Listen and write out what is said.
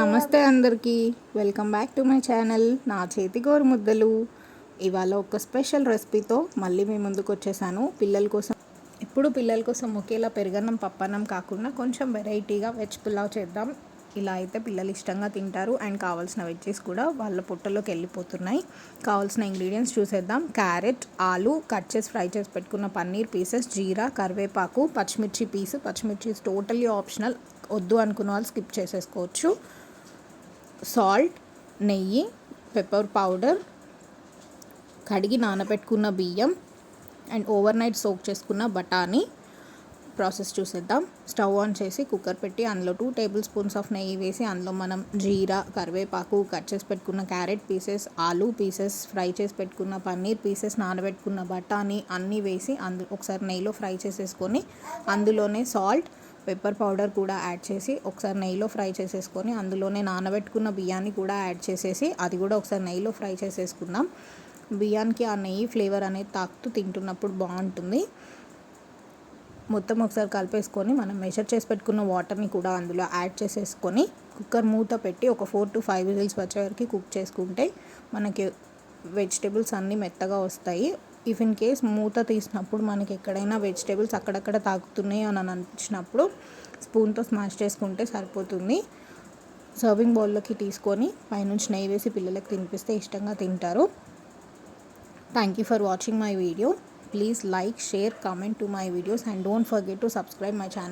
నమస్తే అందరికీ. Welcome back to my channel నా చేతి గోరు ముద్దలు. ఇవాళ ఒక స్పెషల్ రెసిపీతో మళ్ళీ మీ ముందుకు వచ్చేసాను. పిల్లల కోసం ఇప్పుడు పిల్లల కోసం ఒకేలా పెరుగన్నం పప్పన్నం కాకుండా కొంచెం వెరైటీగా వెజ్ పులావ్ చేద్దాం. ఇలా అయితే పిల్లలు ఇష్టంగా తింటారు. అండ్ కావాల్సిన వెజ్జెస్ కూడా వాళ్ళ పొట్టలోకి వెళ్ళిపోతున్నాయి. కావాల్సిన ఇంగ్రీడియంట్స్ చూసేద్దాం. క్యారెట్ ఆలు కట్ చేసి ఫ్రై చేసి పెట్టుకున్న పన్నీర్ పీసెస్ జీరా కరివేపాకు పచ్చిమిర్చి పీసు పచ్చిమిర్చి టోటల్లీ ఆప్షనల్ వద్దు అనుకున్న వాళ్ళు స్కిప్ చేసేసుకోవచ్చు. సాల్ట్ నెయ్యి పెప్పర్ పౌడర్ కడిగి నానబెట్టుకున్న బియ్యం అండ్ ఓవర్ నైట్ సోక్ చేసుకున్న బఠానీ. ప్రాసెస్ చూసేద్దాం. స్టవ్ ఆన్ చేసి కుక్కర్ పెట్టి అందులో టూ టేబుల్ స్పూన్స్ ఆఫ్ నెయ్యి వేసి అందులో మనం జీరా కరివేపాకు కట్ చేసి పెట్టుకున్న క్యారెట్ పీసెస్ ఆలూ పీసెస్ ఫ్రై చేసి పెట్టుకున్న పన్నీర్ పీసెస్ నానబెట్టుకున్న బఠానీ అన్నీ వేసి అందు ఒకసారి నెయ్యిలో ఫ్రై చేసేసుకొని అందులోనే సాల్ట్ పెప్పర్ పౌడర్ కూడా యాడ్ చేసి ఒకసారి నెయ్యిలో ఫ్రై చేసేసుకొని అందులోనే నానబెట్టుకున్న బియ్యాన్ని కూడా యాడ్ చేసేసి అది కూడా ఒకసారి నెయ్యిలో ఫ్రై చేసేసుకుందాం. బియ్యానికి ఆ నెయ్యి ఫ్లేవర్ అనేది తాకుతూ తింటున్నప్పుడు బాగుంటుంది. మొత్తం ఒకసారి కలిపేసుకొని మనం మెషర్ చేసి పెట్టుకున్న వాటర్ని కూడా అందులో యాడ్ చేసేసుకొని కుక్కర్ మూత పెట్టి ఒక ఫోర్ టు ఫైవ్ విజిల్స్ వచ్చే వరకు కుక్ చేసుకుంటే మనకి వెజిటేబుల్స్ అన్నీ మెత్తగా వస్తాయి. ఇఫ్ ఇన్ కేస్ మూత తీసినప్పుడు మనకి ఎక్కడైనా వెజిటేబుల్స్ అక్కడక్కడ తాకుతున్నాయి అని అనిపించినప్పుడు స్పూన్తో స్మాష్ చేసుకుంటే సరిపోతుంది. సర్వింగ్ బౌల్లోకి తీసుకొని పైనుంచి నెయ్యి వేసి పిల్లలకు తినిపిస్తే ఇష్టంగా తింటారు. Thank you for watching my video please like share comment to my videos and don't forget to subscribe my channel